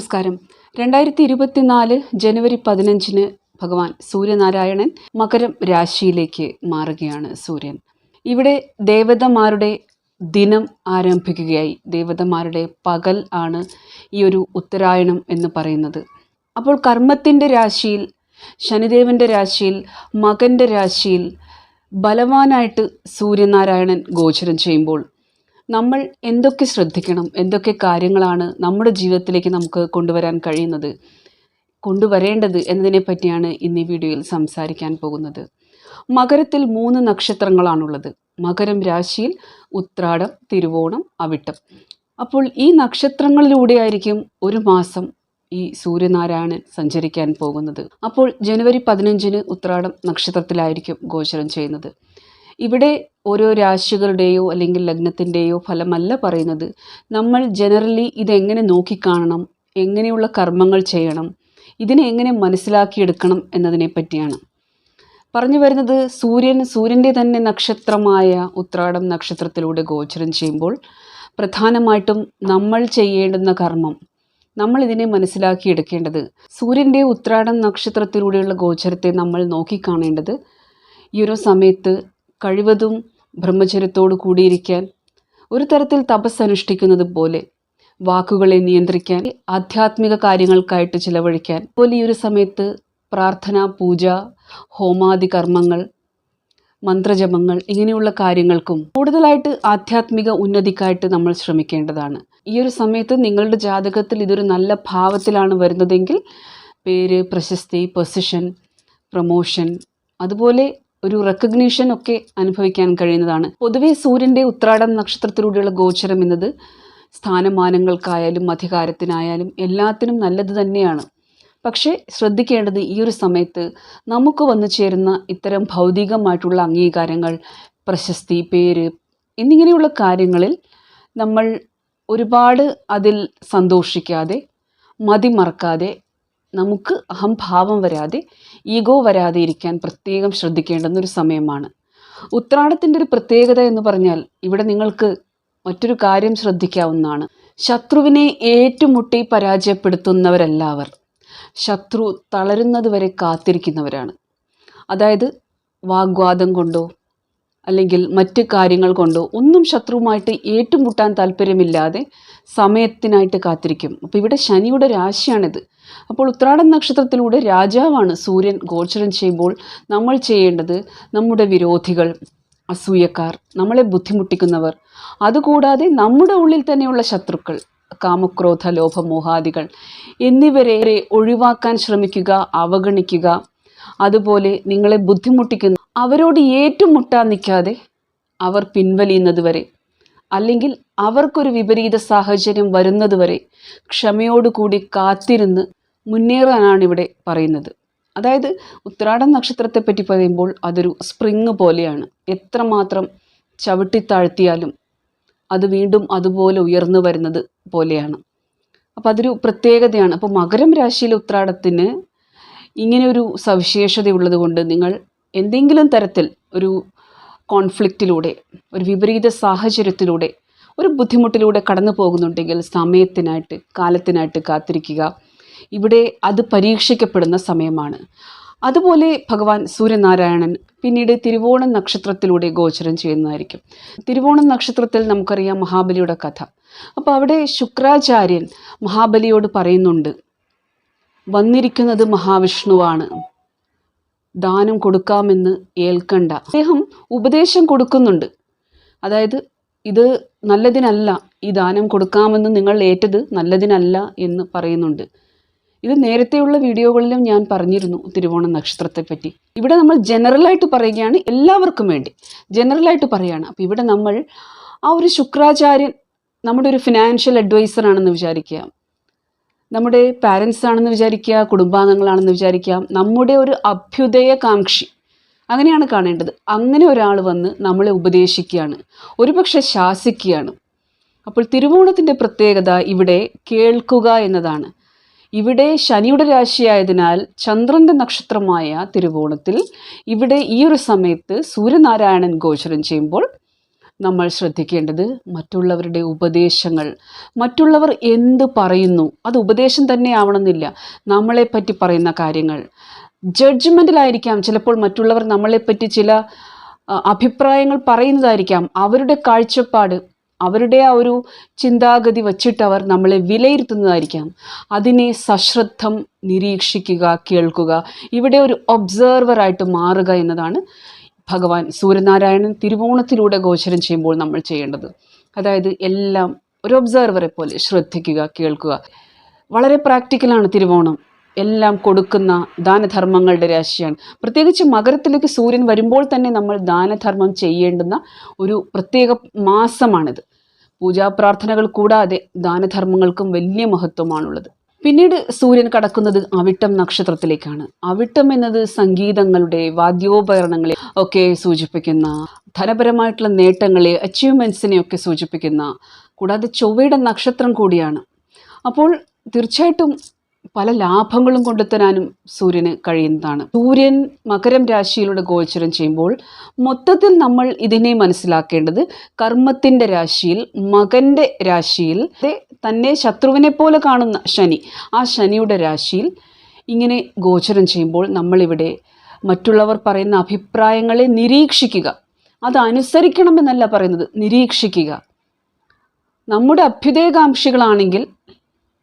നമസ്കാരം. രണ്ടായിരത്തി ഇരുപത്തിനാല് ജനുവരി പതിനഞ്ചിന് ഭഗവാൻ സൂര്യനാരായണൻ മകരം രാശിയിലേക്ക് മാറുകയാണ് സൂര്യൻ. ഇവിടെ ദേവതമാരുടെ ദിനം ആരംഭിക്കുകയായി. ദേവതമാരുടെ പകൽ ആണ് ഈ ഒരു ഉത്തരായണം എന്ന് പറയുന്നത്. അപ്പോൾ കർമ്മത്തിന്റെ രാശിയിൽ ശനിദേവന്റെ രാശിയിൽ മകന്റെ രാശിയിൽ ബലവാനായിട്ട് സൂര്യനാരായണൻ ഗോചരം ചെയ്യുമ്പോൾ നമ്മൾ എന്തൊക്കെ ശ്രദ്ധിക്കണം എന്തൊക്കെ കാര്യങ്ങളാണ് നമ്മുടെ ജീവിതത്തിലേക്ക് നമുക്ക് കൊണ്ടുവരാൻ കഴിയുന്നത് കൊണ്ടുവരേണ്ടത് എന്നതിനെ പറ്റിയാണ് ഇന്ന് ഈ വീഡിയോയിൽ സംസാരിക്കാൻ പോകുന്നത്. മകരത്തിൽ മൂന്ന് നക്ഷത്രങ്ങളാണുള്ളത്. മകരം രാശിയിൽ ഉത്രാടം തിരുവോണം അവിട്ടം. അപ്പോൾ ഈ നക്ഷത്രങ്ങളിലൂടെയായിരിക്കും ഒരു മാസം ഈ സൂര്യനാരായണൻ സഞ്ചരിക്കാൻ പോകുന്നത്. അപ്പോൾ ജനുവരി പതിനഞ്ചിന് ഉത്രാടം നക്ഷത്രത്തിലായിരിക്കും ഗോചരം ചെയ്യുന്നത്. ഇവിടെ ഓരോ രാശികളുടെയോ അല്ലെങ്കിൽ ലഗ്നത്തിന്റെയോ ഫലമല്ല പറയുന്നത്. നമ്മൾ ജനറലി ഇതെങ്ങനെ നോക്കിക്കാണണം? എങ്ങനെയുള്ള കർമ്മങ്ങൾ ചെയ്യണം? ഇതിനെ എങ്ങനെ മനസ്സിലാക്കിയെടുക്കണം എന്നതിനെ പറ്റിയാണ്. പറഞ്ഞു വരുന്നത് സൂര്യൻ സൂര്യന്റെ തന്നെ നക്ഷത്രമായ ഉത്രാടം നക്ഷത്രത്തിലൂടെ ഗോചരം ചെയ്യുമ്പോൾ പ്രധാനമായിട്ടും നമ്മൾ ചെയ്യേണ്ടുന്ന കർമ്മം. നമ്മൾ ഇതിനെ മനസ്സിലാക്കിയെടുക്കേണ്ടത് സൂര്യന്റെ ഉത്രാടം നക്ഷത്രത്തിലൂടെയുള്ള ഗോചരത്തെ നമ്മൾ നോക്കിക്കാണേണ്ടത് ഈ ഒരു സമയത്ത് കഴിവതും ബ്രഹ്മചര്യത്തോടു കൂടിയിരിക്കാൻ ഒരു തരത്തിൽ തപസ് അനുഷ്ഠിക്കുന്നത് പോലെ വാക്കുകളെ നിയന്ത്രിക്കാൻ ആധ്യാത്മിക കാര്യങ്ങൾക്കായിട്ട് ചിലവഴിക്കാൻ അതുപോലെ ഈ ഒരു സമയത്ത് പ്രാർത്ഥന പൂജ ഹോമാദി കർമ്മങ്ങൾ മന്ത്രജപങ്ങൾ ഇങ്ങനെയുള്ള കാര്യങ്ങൾക്കും കൂടുതലായിട്ട് ആധ്യാത്മിക ഉന്നതിക്കായിട്ട് നമ്മൾ ശ്രമിക്കേണ്ടതാണ്. ഈ ഒരു സമയത്ത് നിങ്ങളുടെ ജാതകത്തിൽ ഇതൊരു നല്ല ഭാവത്തിലാണ് വരുന്നതെങ്കിൽ പേര് പ്രശസ്തി പൊസിഷൻ പ്രൊമോഷൻ അതുപോലെ ഒരു റെക്കഗ്നീഷൻ ഒക്കെ അനുഭവിക്കാൻ കഴിയുന്നതാണ്. പൊതുവെ സൂര്യന്റെ ഉത്രാടം നക്ഷത്രത്തിലൂടെയുള്ള ഗോചരം എന്നത് സ്ഥാനമാനങ്ങൾക്കായാലും അധികാരത്തിനായാലും എല്ലാത്തിനും നല്ലത് തന്നെയാണ്. പക്ഷേ ശ്രദ്ധിക്കേണ്ടത് ഈ ഒരു സമയത്ത് നമുക്ക് വന്നു ചേരുന്ന ഇത്തരം ഭൗതികമായിട്ടുള്ള അംഗീകാരങ്ങൾ പ്രശസ്തി പേര് എന്നിങ്ങനെയുള്ള കാര്യങ്ങളിൽ നമ്മൾ ഒരുപാട് അതിൽ സന്തോഷിക്കാതെ മതിമറക്കാതെ നമുക്ക് അഹംഭാവം വരാതെ ഈഗോ വരാതെ ഇരിക്കാൻ പ്രത്യേകം ശ്രദ്ധിക്കേണ്ടുന്ന ഒരു സമയമാണ്. ഉത്രാടത്തിന്റെ ഒരു പ്രത്യേകത എന്ന് പറഞ്ഞാൽ ഇവിടെ നിങ്ങൾക്ക് മറ്റൊരു കാര്യം ശ്രദ്ധിക്കാവുന്നതാണ്. ശത്രുവിനെ ഏറ്റുമുട്ടി പരാജയപ്പെടുത്തുന്നവരല്ലാവർ ശത്രു തളരുന്നത് വരെ കാത്തിരിക്കുന്നവരാണ്. അതായത് വാഗ്വാദം കൊണ്ടോ അല്ലെങ്കിൽ മറ്റ് കാര്യങ്ങൾ കൊണ്ടോ ഒന്നും ശത്രുവുമായിട്ട് ഏറ്റുമുട്ടാൻ താല്പര്യമില്ലാതെ സമയത്തിനായിട്ട് കാത്തിരിക്കും. അപ്പോൾ ഇവിടെ ശനിയുടെ രാശിയാണിത്. അപ്പോൾ ഉത്രാടം നക്ഷത്രത്തിലൂടെ രാജാവാണ് സൂര്യൻ ഗോചരം ചെയ്യുമ്പോൾ നമ്മൾ ചെയ്യേണ്ടത് നമ്മുടെ വിരോധികൾ അസൂയക്കാർ നമ്മളെ ബുദ്ധിമുട്ടിക്കുന്നവർ അതുകൂടാതെ നമ്മുടെ ഉള്ളിൽ തന്നെയുള്ള ശത്രുക്കൾ കാമക്രോധ ലോഭമോഹാദികൾ എന്നിവരെ ഒഴിവാക്കാൻ ശ്രമിക്കുക അവഗണിക്കുക അതുപോലെ നിങ്ങളെ ബുദ്ധിമുട്ടിക്കുന്ന അവരോട് ഏറ്റുമുട്ടാൻ നിൽക്കാതെ അവർ പിൻവലിയുന്നത് വരെ അല്ലെങ്കിൽ അവർക്കൊരു വിപരീത സാഹചര്യം വരുന്നത് വരെ ക്ഷമയോടുകൂടി കാത്തിരുന്ന് മുന്നേറാനാണ് ഇവിടെ പറയുന്നത്. അതായത് ഉത്രാടം നക്ഷത്രത്തെ പറ്റി പറയുമ്പോൾ അതൊരു സ്പ്രിങ് പോലെയാണ്. എത്രമാത്രം ചവിട്ടിത്താഴ്ത്തിയാലും അത് വീണ്ടും അതുപോലെ ഉയർന്നു വരുന്നത് പോലെയാണ്. അപ്പോൾ അതൊരു പ്രത്യേകതയാണ്. അപ്പോൾ മകരം രാശിയിലെ ഉത്രാടത്തിന് ഇങ്ങനെ ഒരു സവിശേഷതയുള്ളത് കൊണ്ട് നിങ്ങൾ എന്തെങ്കിലും തരത്തിൽ ഒരു കോൺഫ്ലിക്റ്റിലൂടെ ഒരു വിപരീത സാഹചര്യത്തിലൂടെ ഒരു ബുദ്ധിമുട്ടിലൂടെ കടന്നു പോകുന്നുണ്ടെങ്കിൽ സമയത്തിനായിട്ട് കാലത്തിനായിട്ട് കാത്തിരിക്കുക. ഇവിടെ അത് പരീക്ഷിക്കപ്പെടുന്ന സമയമാണ്. അതുപോലെ ഭഗവാൻ സൂര്യനാരായണൻ പിന്നീട് തിരുവോണം നക്ഷത്രത്തിലൂടെ ഗോചരം ചെയ്യുന്നതായിരിക്കും. തിരുവോണം നക്ഷത്രത്തിൽ നമുക്കറിയാം മഹാബലിയുടെ കഥ. അപ്പോൾ അവിടെ ശുക്രാചാര്യൻ മഹാബലിയോട് പറയുന്നുണ്ട് വന്നിരിക്കുന്നത് മഹാവിഷ്ണുവാണ്. ദാനം കൊടുക്കാമെന്ന് ഏൽക്കണ്ട. അദ്ദേഹം ഉപദേശം കൊടുക്കുന്നുണ്ട്. അതായത് ഇത് നല്ലതിനല്ല ഈ ദാനം കൊടുക്കാമെന്ന് നിങ്ങൾ ഏറ്റത് നല്ലതിനല്ല എന്ന് പറയുന്നുണ്ട്. ഇത് നേരത്തെയുള്ള വീഡിയോകളിലും ഞാൻ പറഞ്ഞിരുന്നു തിരുവോണം നക്ഷത്രത്തെപ്പറ്റി. ഇവിടെ നമ്മൾ ജനറലായിട്ട് പറയുകയാണ് എല്ലാവർക്കും വേണ്ടി. ജനറലായിട്ട് പറയുകയാണ് അപ്പോൾ ഇവിടെ നമ്മൾ ആ ഒരു ശുക്രാചാര്യൻ നമ്മുടെ ഒരു ഫിനാൻഷ്യൽ അഡ്വൈസറാണെന്ന് വിചാരിക്കുക. നമ്മുടെ പാരൻസ് ആണെന്ന് വിചാരിക്കുക കുടുംബാംഗങ്ങളാണെന്ന് വിചാരിക്കാം നമ്മുടെ ഒരു അഭ്യുദയകാംക്ഷി അങ്ങനെയാണ് കാണേണ്ടത്. അങ്ങനെ ഒരാൾ വന്ന് നമ്മളെ ഉപദേശിക്കുകയാണ്. ഒരുപക്ഷെ ശാസിക്കുകയാണ്. അപ്പോൾ തിരുവോണത്തിന്റെ പ്രത്യേകത ഇവിടെ കേൾക്കുക എന്നതാണ്. ഇവിടെ ശനിയുടെ രാശിയായതിനാൽ ചന്ദ്രന്റെ നക്ഷത്രമായ തിരുവോണത്തിൽ ഇവിടെ ഈ ഒരു സമയത്ത് സൂര്യനാരായണൻ ഗോചരം ചെയ്യുമ്പോൾ നമ്മൾ ശ്രദ്ധിക്കേണ്ടത് മറ്റുള്ളവരുടെ ഉപദേശങ്ങൾ. മറ്റുള്ളവർ എന്ത് പറയുന്നു അത് ഉപദേശം തന്നെ ആവണമെന്നില്ല. നമ്മളെപ്പറ്റി പറയുന്ന കാര്യങ്ങൾ. ജഡ്ജ്മെന്റിലായിരിക്കാം ചിലപ്പോൾ മറ്റുള്ളവർ നമ്മളെപ്പറ്റി ചില അഭിപ്രായങ്ങൾ പറയുന്നതായിരിക്കാം. അവരുടെ കാഴ്ചപ്പാട് അവരുടെ ആ ഒരു ചിന്താഗതി വച്ചിട്ട് അവർ നമ്മളെ വിലയിരുത്തുന്നതായിരിക്കാം. അതിനെ സശ്രദ്ധം നിരീക്ഷിക്കുക കേൾക്കുക. ഇവിടെ ഒരു ഒബ്സർവറായിട്ട് മാറുക എന്നതാണ് ഭഗവാൻ സൂര്യനാരായണൻ തിരുവോണത്തിലൂടെ ഗോചരം ചെയ്യുമ്പോൾ നമ്മൾ ചെയ്യേണ്ടത്. അതായത് എല്ലാം ഒരു ഒബ്സർവറെ പോലെ ശ്രദ്ധിക്കുക കേൾക്കുക. വളരെ പ്രാക്ടിക്കലാണ് തിരുവോണം. എല്ലാം കൊടുക്കുന്ന ദാനധർമ്മങ്ങളുടെ രാശിയാണ്. പ്രത്യേകിച്ച് മകരത്തിലേക്ക് സൂര്യൻ വരുമ്പോൾ തന്നെ നമ്മൾ ദാനധർമ്മം ചെയ്യേണ്ടുന്ന ഒരു പ്രത്യേക മാസമാണിത്. പൂജാപ്രാർത്ഥനകൾ കൂടാതെ ദാനധർമ്മങ്ങൾക്കും വലിയ മഹത്വമാണുള്ളത്. പിന്നീട് സൂര്യൻ കടക്കുന്നത് അവിട്ടം നക്ഷത്രത്തിലേക്കാണ്. അവിട്ടം എന്നത് സംഗീതങ്ങളുടെ വാദ്യോപകരണങ്ങളെ ഒക്കെ സൂചിപ്പിക്കുന്ന ധനപരമായിട്ടുള്ള നേട്ടങ്ങളെ അച്ചീവ്മെൻസിനെ ഒക്കെ സൂചിപ്പിക്കുന്ന കൂടാതെ ചൊവ്വയുടെ നക്ഷത്രം കൂടിയാണ്. അപ്പോൾ തീർച്ചയായിട്ടും പല ലാഭങ്ങളും കൊണ്ടെത്തരാനും സൂര്യന് കഴിയുന്നതാണ്. സൂര്യൻ മകരം രാശിയിലൂടെ ഗോചരം ചെയ്യുമ്പോൾ മൊത്തത്തിൽ നമ്മൾ ഇതിനെ മനസ്സിലാക്കേണ്ടത് കർമ്മത്തിന്റെ രാശിയിൽ മകന്റെ രാശിയിൽ തന്നെ ശത്രുവിനെ പോലെ കാണുന്ന ശനി. ആ ശനിയുടെ രാശിയിൽ ഇങ്ങനെ ഗോചരം ചെയ്യുമ്പോൾ നമ്മളിവിടെ മറ്റുള്ളവർ പറയുന്ന അഭിപ്രായങ്ങളെ നിരീക്ഷിക്കുക. അത് അനുസരിക്കണമെന്നല്ല പറയുന്നത് നിരീക്ഷിക്കുക. നമ്മുടെ അഭ്യുദയകാംക്ഷികളാണെങ്കിൽ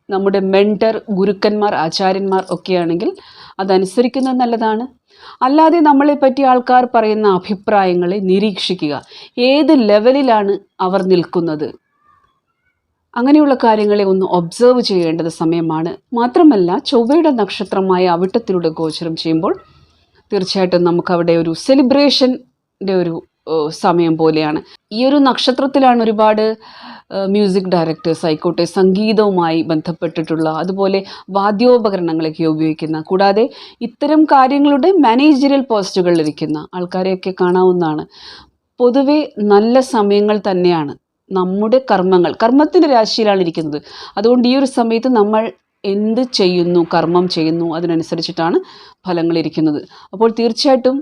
നമ്മുടെ മെന്റർ ഗുരുക്കന്മാർ ആചാര്യന്മാർ ഒക്കെയാണെങ്കിൽ അതനുസരിക്കുന്നത് നല്ലതാണ്. അല്ലാതെ നമ്മളെപ്പറ്റി ആൾക്കാർ പറയുന്ന അഭിപ്രായങ്ങളെ നിരീക്ഷിക്കുക. ഏത് ലെവലിലാണ് അവർ നിൽക്കുന്നത്? അങ്ങനെയുള്ള കാര്യങ്ങളെ ഒന്ന് ഒബ്സർവ് ചെയ്യേണ്ടത് സമയമാണ്. മാത്രമല്ല ചൊവ്വയുടെ നക്ഷത്രമായ അവിട്ടത്തിലൂടെ ഗോചരം ചെയ്യുമ്പോൾ തീർച്ചയായിട്ടും നമുക്കവിടെ ഒരു സെലിബ്രേഷന്റെ ഒരു സമയം പോലെയാണ്. ഈ ഒരു നക്ഷത്രത്തിലാണ് ഒരുപാട് മ്യൂസിക് ഡയറക്ടേഴ്സ് ആയിക്കോട്ടെ സംഗീതവുമായി ബന്ധപ്പെട്ടിട്ടുള്ള അതുപോലെ വാദ്യോപകരണങ്ങളൊക്കെ ഉപയോഗിക്കുന്ന കൂടാതെ ഇത്തരം കാര്യങ്ങളുടെ മാനേജറിയൽ പോസ്റ്റുകളിൽ ഇരിക്കുന്ന ആൾക്കാരെയൊക്കെ കാണാവുന്നതാണ്. പൊതുവെ നല്ല സമയങ്ങൾ തന്നെയാണ് നമ്മുടെ കർമ്മങ്ങൾ. കർമ്മത്തിന്റെ രാശിയിലാണ് ഇരിക്കുന്നത്. അതുകൊണ്ട് ഈ ഒരു സമയത്ത് നമ്മൾ എന്ത് ചെയ്യുന്നു കർമ്മം ചെയ്യുന്നു അതിനനുസരിച്ചിട്ടാണ് ഫലങ്ങൾ ഇരിക്കുന്നത്. അപ്പോൾ തീർച്ചയായിട്ടും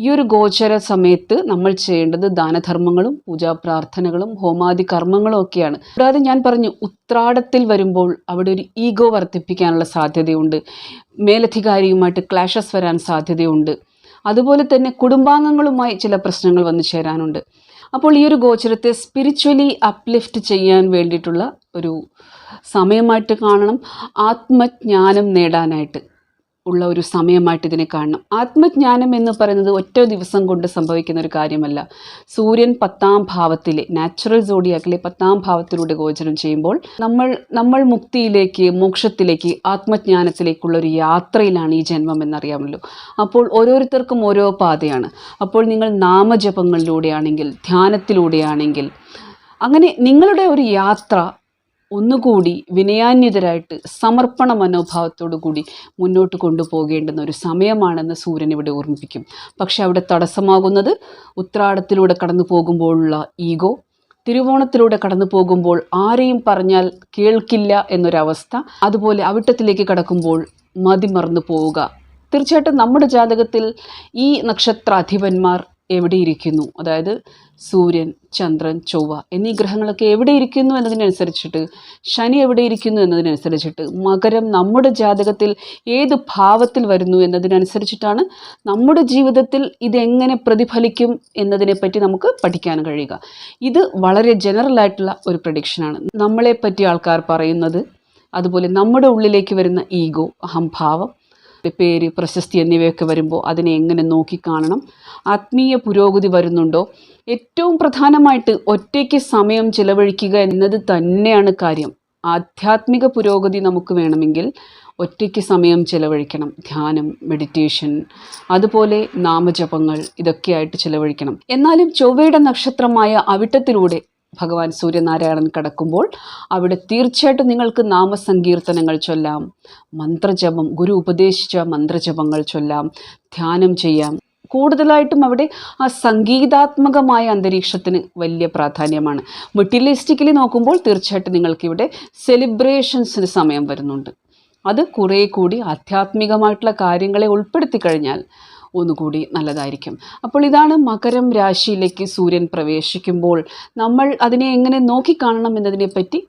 ഈ ഒരു ഗോചര സമയത്ത് നമ്മൾ ചെയ്യേണ്ടത് ദാനധർമ്മങ്ങളും പൂജാപ്രാർത്ഥനകളും ഹോമാദി കർമ്മങ്ങളും ഒക്കെയാണ്. കൂടാതെ ഞാൻ പറഞ്ഞു ഉത്രാടത്തിൽ വരുമ്പോൾ അവിടെ ഒരു ഈഗോ വർദ്ധിപ്പിക്കാനുള്ള സാധ്യതയുണ്ട്. മേലധികാരിയുമായിട്ട് ക്ലാഷസ് വരാൻ സാധ്യതയുണ്ട്. അതുപോലെ തന്നെ കുടുംബാംഗങ്ങളുമായി ചില പ്രശ്നങ്ങൾ വന്നു ചേരാനുണ്ട്. അപ്പോൾ ഈ ഒരു ഗോചരത്തെ സ്പിരിച്വലി അപ്ലിഫ്റ്റ് ചെയ്യാൻ വേണ്ടിയിട്ടുള്ള ഒരു സമയമായിട്ട് കാണണം. ആത്മജ്ഞാനം നേടാനായിട്ട്. ഉള്ള ഒരു സമയമായിട്ട് ഇതിനെ കാണണം. ആത്മജ്ഞാനം എന്ന് പറയുന്നത് ഒറ്റ ദിവസം കൊണ്ട് സംഭവിക്കുന്ന ഒരു കാര്യമല്ല. സൂര്യൻ പത്താം ഭാവത്തിലെ നാച്ചുറൽ സോഡിയാക്കിലെ പത്താം ഭാവത്തിലൂടെ ഗോചരം ചെയ്യുമ്പോൾ നമ്മൾ നമ്മൾ മുക്തിയിലേക്ക് മോക്ഷത്തിലേക്ക് ആത്മജ്ഞാനത്തിലേക്കുള്ള ഒരു യാത്രയിലാണ് ഈ ജന്മം എന്നറിയാമല്ലോ. അപ്പോൾ ഓരോരുത്തർക്കും ഓരോ പാതയാണ്. അപ്പോൾ നിങ്ങൾ നാമജപങ്ങളിലൂടെയാണെങ്കിൽ ധ്യാനത്തിലൂടെയാണെങ്കിൽ അങ്ങനെ നിങ്ങളുടെ ഒരു യാത്ര ഒന്നുകൂടി വിനയാന്വിതരായിട്ട് സമർപ്പണ മനോഭാവത്തോടു കൂടി മുന്നോട്ട് കൊണ്ടുപോകേണ്ടുന്ന ഒരു സമയമാണെന്ന് സൂര്യൻ ഇവിടെ ഓർമ്മിപ്പിക്കും. പക്ഷെ അവിടെ തടസ്സമാകുന്നത് ഉത്രാടത്തിലൂടെ കടന്നു പോകുമ്പോഴുള്ള ഈഗോ തിരുവോണത്തിലൂടെ കടന്നു പോകുമ്പോൾ ആരെയും പറഞ്ഞാൽ കേൾക്കില്ല എന്നൊരവസ്ഥ അതുപോലെ അവിട്ടത്തിലേക്ക് കടക്കുമ്പോൾ മതിമറന്നു പോവുക. തീർച്ചയായിട്ടും നമ്മുടെ ജാതകത്തിൽ ഈ നക്ഷത്രാധിപന്മാർ എവിടെയിരിക്കുന്നു അതായത് സൂര്യൻ ചന്ദ്രൻ ചൊവ്വ എന്നീ ഗ്രഹങ്ങളൊക്കെ എവിടെ ഇരിക്കുന്നു എന്നതിനനുസരിച്ചിട്ട് ശനി എവിടെ ഇരിക്കുന്നു എന്നതിനനുസരിച്ചിട്ട് മകരം നമ്മുടെ ജാതകത്തിൽ ഏത് ഭാവത്തിൽ വരുന്നു എന്നതിനനുസരിച്ചിട്ടാണ് നമ്മുടെ ജീവിതത്തിൽ ഇതെങ്ങനെ പ്രതിഫലിക്കും എന്നതിനെപ്പറ്റി നമുക്ക് പഠിക്കാൻ കഴിയുക. ഇത് വളരെ ജനറൽ ആയിട്ടുള്ള ഒരു പ്രഡിക്ഷനാണ് നമ്മളെപ്പറ്റി ആൾക്കാർ പറയുന്നത് അതുപോലെ നമ്മുടെ ഉള്ളിലേക്ക് വരുന്ന ഈഗോ അഹംഭാവം പേര് പ്രശസ്തി എന്നിവയൊക്കെ വരുമ്പോൾ അതിനെ എങ്ങനെ നോക്കിക്കാണണം? ആത്മീയ പുരോഗതി വരുന്നുണ്ടോ? ഏറ്റവും പ്രധാനമായിട്ട് ഒറ്റയ്ക്ക് സമയം ചിലവഴിക്കുക എന്നത് തന്നെയാണ് കാര്യം. ആധ്യാത്മിക പുരോഗതി നമുക്ക് വേണമെങ്കിൽ ഒറ്റയ്ക്ക് സമയം ചിലവഴിക്കണം. ധ്യാനം മെഡിറ്റേഷൻ അതുപോലെ നാമജപങ്ങൾ ഇതൊക്കെയായിട്ട് ചിലവഴിക്കണം. എന്നാലും ചൊവ്വയുടെ നക്ഷത്രമായ അവിട്ടത്തിലൂടെ ഭഗവാൻ സൂര്യനാരായണൻ കടക്കുമ്പോൾ അവിടെ തീർച്ചയായിട്ടും നിങ്ങൾക്ക് നാമസങ്കീർത്തനങ്ങൾ ചൊല്ലാം മന്ത്രജപം ഗുരു ഉപദേശിച്ച മന്ത്രജപങ്ങൾ ചൊല്ലാം ധ്യാനം ചെയ്യാം. കൂടുതലായിട്ടും അവിടെ ആ സംഗീതാത്മകമായ അന്തരീക്ഷത്തിന് വലിയ പ്രാധാന്യമാണ്. മെറ്റീരിയലിസ്റ്റിക്കലി നോക്കുമ്പോൾ തീർച്ചയായിട്ടും നിങ്ങൾക്കിവിടെ സെലിബ്രേഷൻസിന് സമയം വരുന്നുണ്ട്. അത് കുറേ കൂടി ആധ്യാത്മികമായിട്ടുള്ള കാര്യങ്ങളെ ഉൾപ്പെടുത്തി കഴിഞ്ഞാൽ ഒന്നുകൂടി നല്ലതായിരിക്കും. അപ്പോൾ ഇതാണ് മകരം രാശിയിലേക്ക് സൂര്യൻ പ്രവേശിക്കുമ്പോൾ നമ്മൾ അതിനെ എങ്ങനെ നോക്കിക്കാണണം എന്നതിനെപ്പറ്റി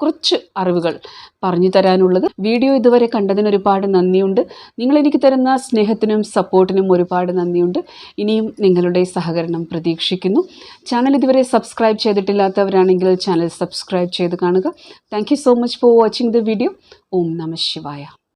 കുറച്ച് അറിവുകൾ പറഞ്ഞു തരാനുള്ളത്. വീഡിയോ ഇതുവരെ കണ്ടതിന് ഒരുപാട് നന്ദിയുണ്ട്. നിങ്ങൾ എനിക്ക് തരുന്ന സ്നേഹത്തിനും സപ്പോർട്ടിനും ഒരുപാട് നന്ദിയുണ്ട്. ഇനിയും നിങ്ങളുടെ സഹകരണം പ്രതീക്ഷിക്കുന്നു. ചാനൽ ഇതുവരെ സബ്സ്ക്രൈബ് ചെയ്തിട്ടില്ലാത്തവരാണെങ്കിൽ ചാനൽ സബ്സ്ക്രൈബ് ചെയ്ത് കാണുക. Thank so much for watching the video. ഓം നമ ശിവായ.